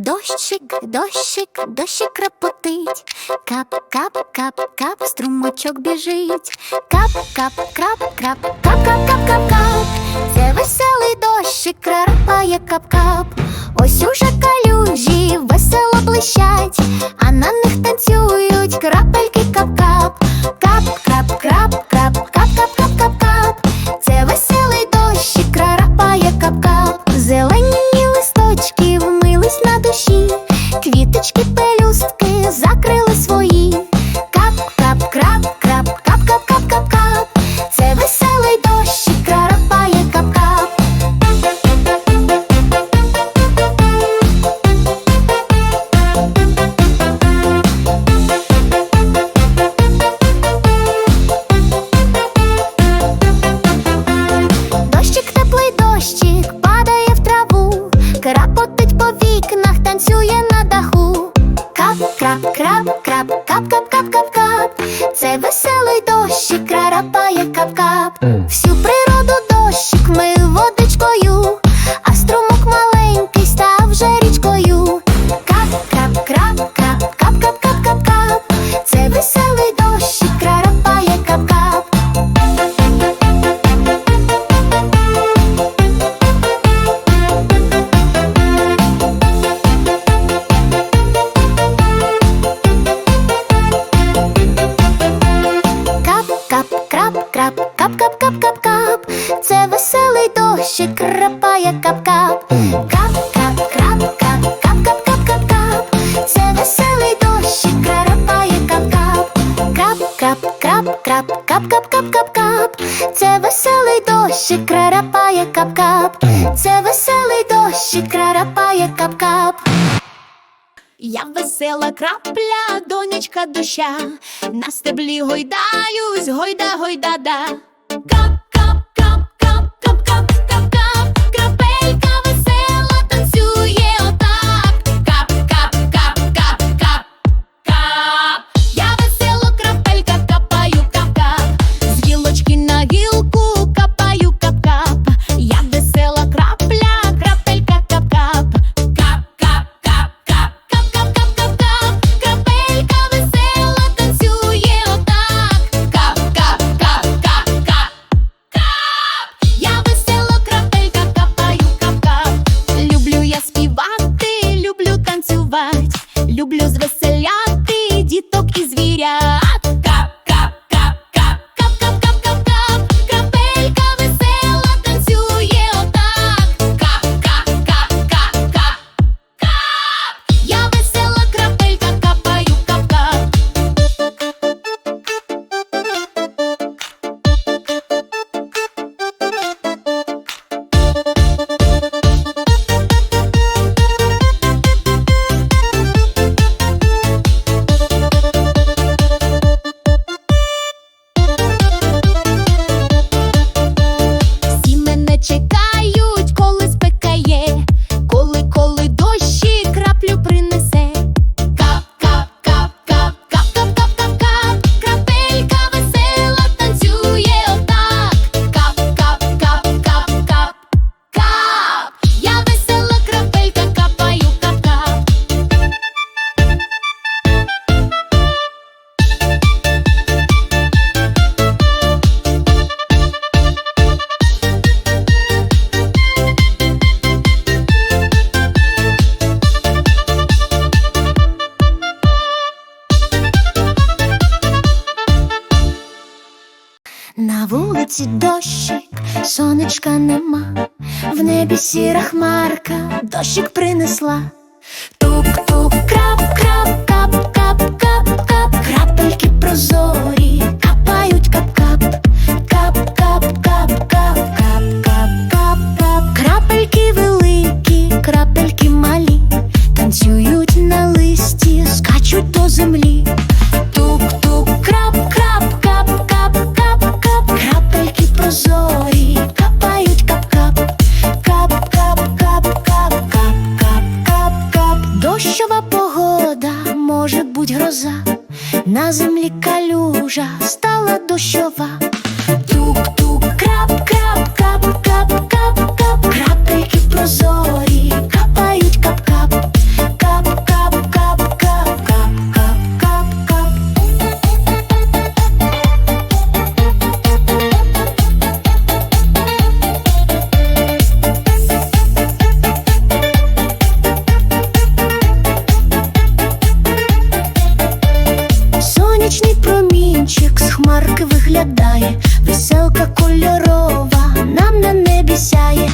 Дощик, дощик, дощик крапотить, кап-кап-кап-кап, струмочок біжить, кап-кап-крап-крап, кап-кап-кап-кап-кап, це веселий дощик крапає кап-кап, ось уже калюжі, весело блищать. даху. Кап-крап-крап-крап-кап-кап-кап-кап-кап. Це веселий дощик крарапає кап-кап. Всю при крап, кап-кап-кап-кап-кап, це веселий дощик крапає кап-кап. Кап-кап-крап-кап, кап-кап-кап-кап-кап, це веселий дощик крапає кап-кап. Крап-кап-крап-крап, кап-кап-кап-кап-кап, це веселий дощик крапає кап-кап. Це веселий дощик крапає кап-кап. Я весела крапля, донечка душа, на стеблі гойдаюсь, гойда, гойда, да. На вулиці дощик, сонечка нема, в небі сіра хмарка, дощик принесла. Тук ужасно. виглядає, веселка кольорова, нам на небі сяє.